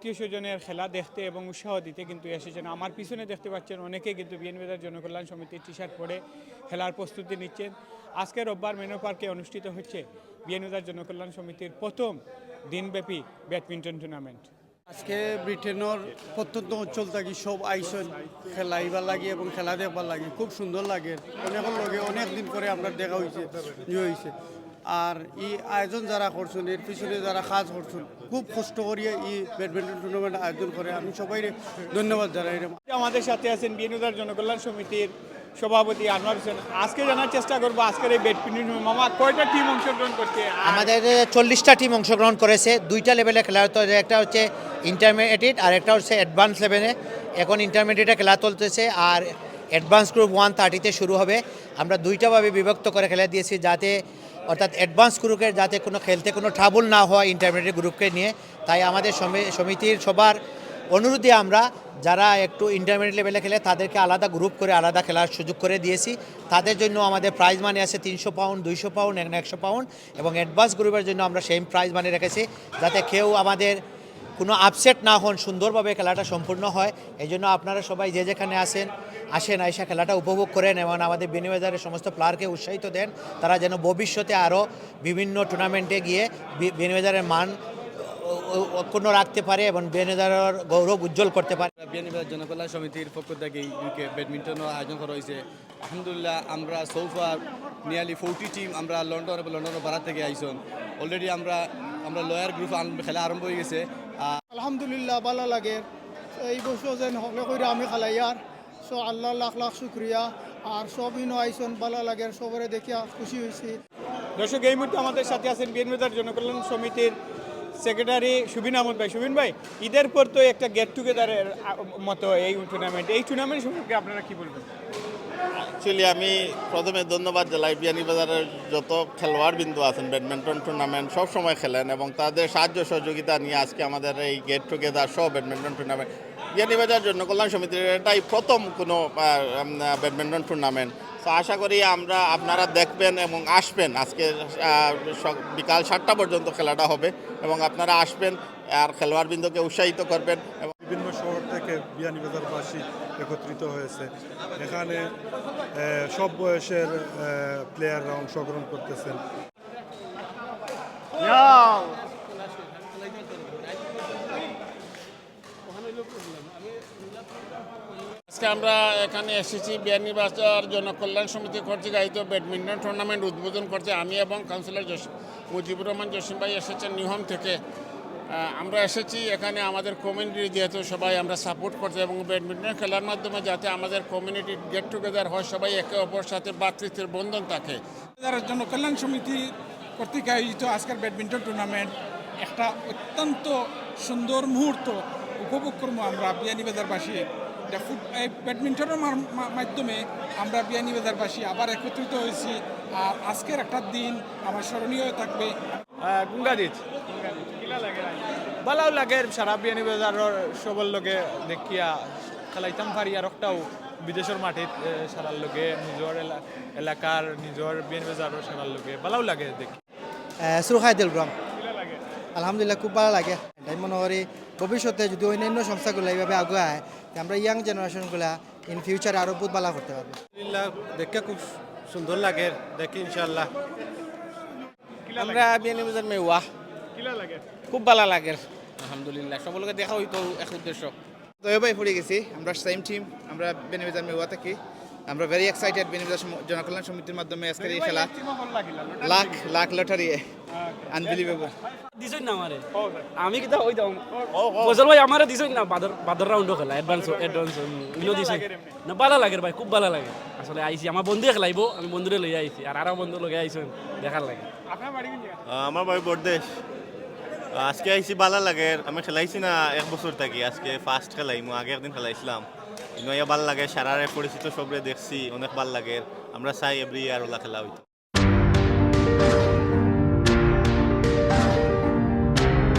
আত্মীয় স্বজনের খেলা দেখতে এবং উৎসাহ দিতে কিন্তু এসেছেন আমার পিছনে দেখতে পাচ্ছেন অনেকেই কিন্তু বিএনবিদার জনকল্যাণ সমিতির টি শার্ট পরে খেলার প্রস্তুতি নিচ্ছেন। আজকে রোববার মেনো পার্কে অনুষ্ঠিত হচ্ছে বিএনবিদার জনকল্যাণ সমিতির প্রথম দিনব্যাপী ব্যাডমিন্টন টুর্নামেন্ট আজকে ব্রিটেনের প্রত্যন্ত অঞ্চল থাকি সব আইসন খেলা এইবার লাগে এবং খেলা দেখবার লাগে। খুব সুন্দর লাগে। অনেকের লগে অনেক দিন করে আমরা দেখা হয়েছে ইয়ে হয়েছে আর এই আয়োজন যারা করছেন, এর পিছনে যারা কাজ করছেন, খুব কষ্ট করিয়ে এই ব্যাডমিন্টন টুর্নামেন্ট আয়োজন করে। আমি সবাই ধন্যবাদ জানাই। আমাদের সাথে আছেন বিনোদার জনকল্যাণ সমিতির সভাপতি আনোয়ার হোসেন, আজকে জানার চেষ্টা করব, আজকের এই ব্যাডমিন্টন মামা, কয়টা টিম অংশগ্রহণ করছে? আমাদের চল্লিশটা টিম অংশগ্রহণ করেছে। দুইটা লেভেলে খেলা হতো, একটা হচ্ছে ইন্টারমিডিয়েট আর একটা হচ্ছে অ্যাডভান্স লেভেলে এখন ইন্টারমিডিয়েটে খেলা চলতেছে আর অ্যাডভান্স গ্রুপ ওয়ান থার্টিতে শুরু হবে। আমরা দুইটাভাবে বিভক্ত করে খেলা দিয়েছি যাতে, অর্থাৎ অ্যাডভান্স গ্রুপের যাতে কোনো খেলতে কোনো ট্রাবল না হয় ইন্টারমিডিয়েট গ্রুপকে নিয়ে। তাই আমাদের সমি- সমিতির সবার অনুরোধে আমরা যারা একটু ইন্টারমিডিয়েট লেভেলে খেলে তাদেরকে আলাদা গ্রুপ করে আলাদা খেলার সুযোগ করে দিয়েছি। তাদের জন্য আমাদের প্রাইজ মানি আছে তিনশো পাউন্ড দুইশো পাউন্ড একশো পাউন্ড এবং অ্যাডভান্স গ্রুপের জন্য আমরা সেম প্রাইজ মানি রেখেছি যাতে কেউ আমাদের কোনো আপসেট না হন, সুন্দরভাবে খেলাটা সম্পূর্ণ হয়। এই জন্য আপনারা সবাই যে যেখানে আসেন আসেন, আইসা খেলাটা উপভোগ করেন এবং আমাদের বিনিয়োগের সমস্ত প্লেয়ারকে উৎসাহিত দেন। তারা যেন ভবিষ্যতে আরও বিভিন্ন টুর্নামেন্টে গিয়ে বিনিয়োগের মান অক্ষুণ্ণ রাখতে পারে এবং বিনিয়োগের গৌরব উজ্জ্বল করতে পারে। বিয়ানীবাজার জনকল্যাণ সমিতির পক্ষ থেকে ইউকে ব্যাডমিন্টনও আয়োজন করা হয়েছে। আলহামদুলিল্লাহ আমরা so far nearly forty team আমরা লন্ডন এবং লন্ডনের ভাড়া থেকে আইসন। অলরেডি আমরা আমরা লয়ার গ্রুপ খেলা আরম্ভ হয়ে গেছে। আলহামদুলিল্লাহ ভালো লাগে। এই বছর যেন হলে করে আমি খালাইয়ার সো আল্লাহ লাখ লাখ শুক্রিয়া। আর সব ইনো আইসন ভালো লাগে। সবরে দেখিয়া খুশি হয়েছি। দর্শক এই মুহূর্তে আমাদের সাথে আছেন বিএনবিদার জনকল্যাণ সমিতির সেক্রেটারি সুবিন আহমদ ভাই। সুবিন ভাই, ঈদের পর তো একটা গেট টুগেদারের মতো এই টুর্নামেন্ট এই টুর্নামেন্ট সম্পর্কে আপনারা কি বলবেন? অ্যাকচুয়ালি আমি প্রথমে ধন্যবাদ জানাই বিয়ানীবাজারের যত খেলোয়াড় বিন্দু আছেন, ব্যাডমিন্টন টুর্নামেন্ট সব সময় খেলেন এবং তাদের সাহায্য সহযোগিতা নিয়ে আজকে আমাদের এই গেট টুগেদার সব ব্যাডমিন্টন টুর্নামেন্ট বিয়ানীবাজার জন্য কল্যাণ সমিতির এটাই প্রথম কোনো ব্যাডমিন্টন টুর্নামেন্ট তো আশা করি আমরা আপনারা দেখবেন এবং আসবেন। আজকে বিকাল সাতটা পর্যন্ত খেলাটা হবে এবং আপনারা আসবেন আর খেলোয়াড়বৃন্দকে উৎসাহিত করবেন এবং বিভিন্ন শহর থেকে বিয়ানীবাজারবাসী একত্রিত হয়েছে। এখানে সব বয়সের প্লেয়াররা অংশগ্রহণ করতেছেন। আজকে আমরা এখানে এসেছি বিয়ানীবাজার জনকল্যাণ সমিতি কর্তৃক আয়োজিত ব্যাডমিন্টন টুর্নামেন্ট উদ্বোধন করতে। আমি এবং কাউন্সিলর মুজিবুর রহমান জসিম ভাই এসেছেন নিহম থেকে। আমরা এসেছি এখানে আমাদের কমিউনিটি যেহেতু সবাই আমরা সাপোর্ট করতে এবং ব্যাডমিন্টন খেলার মাধ্যমে যাতে আমাদের কমিউনিটি গেট টুগেদার হয় সবাই একে অপর সাথে ভ্রাতৃত্বের বন্ধন থাকে। যারা জনকল্যাণ সমিতি কর্তৃক আয়োজিত আজকের ব্যাডমিন্টন টুর্নামেন্ট একটা অত্যন্ত সুন্দর মুহূর্ত উপভোগ করব আমরা বিয়ানীবাজারবাসী এটা ফুট এই ব্যাডমিন্টনের মা- মাধ্যমে আমরা বিয়ানীবাজারবাসী আবার একত্রিত হয়েছি। আর আজকের একটা দিন আমার স্মরণীয় হয়ে থাকবে গুঙ্গাদিত ভালো লাগে সারা বিয়ানি বাজারের সবর লগে দেখিয়া খেলাইতাম পারি আর একটাও বিদেশের মাটিত সারার লগে নিজের এলাকার নিজের বিয়ানি বাজারের সারার লগে ভালো লাগে দেখি। সুরখাই দিলগ্রাম আলহামদুলিল্লাহ খুব ভালো লাগে। তাই মনে করি ভবিষ্যতে যদি অন্যান্য সংস্থাগুলো এইভাবে আগুয়ায় তে আমরা ইয়াং জেনারেশনগুলা ইন ফিউচারে আরও বহুত ভালো করতে পারব। আলহামদুলিল্লাহ দেখে খুব সুন্দর লাগে দেখি ইনশাল্লাহ আমরা বিয়ানীবাজার মেওয়া কিলা লাগে খুব ভালো লাগে। আলহামদুলিল্লাহ সকলকে দেখা হইতো এক উদ্দেশ্য। দয়াবাই পড়ে গেছি আমরা সেম টিম আমরা বেনিবাজার মেওয়া থাকি। আমরা ভেরি এক্সাইটেড বেনিবাজার জনকল্যাণ সমিতির মাধ্যমে আজকের এই খেলা। লাখ লাখ লটারি। আনবিলিভেবল দিছই না আমারে? আমি কিতা ওই দাম ফজল ভাই আমারে দিছই না? বাদর বাদর রাউন্ডও খেলা অ্যাডভান্স অ্যাডভান্স ইলো দিছে। না ভালো লাগে ভাই খুব ভালো লাগে। আসলে আইছি আমার বন্ধুয়ে খেলাইবো আমি বন্ধুরে লই আইছি আর আরও বন্ধু লগে আইছেন দেখার লাগে। আপনার বাড়ি আমার বাড়ি বরদেশ আজকে আইসি ভালো লাগে, আমি খেলাইছি না এক বছর থাকি, আজকে ফার্স্ট খেলাই, মই আগে একদিন খেলাইছিলাম। নয়া ভালো লাগে, সারারে পরিচিত সবরে দেখছি, অনেক ভালো লাগে। আমরা চাই এভরি ইয়ার ওলা খেলা হইতো।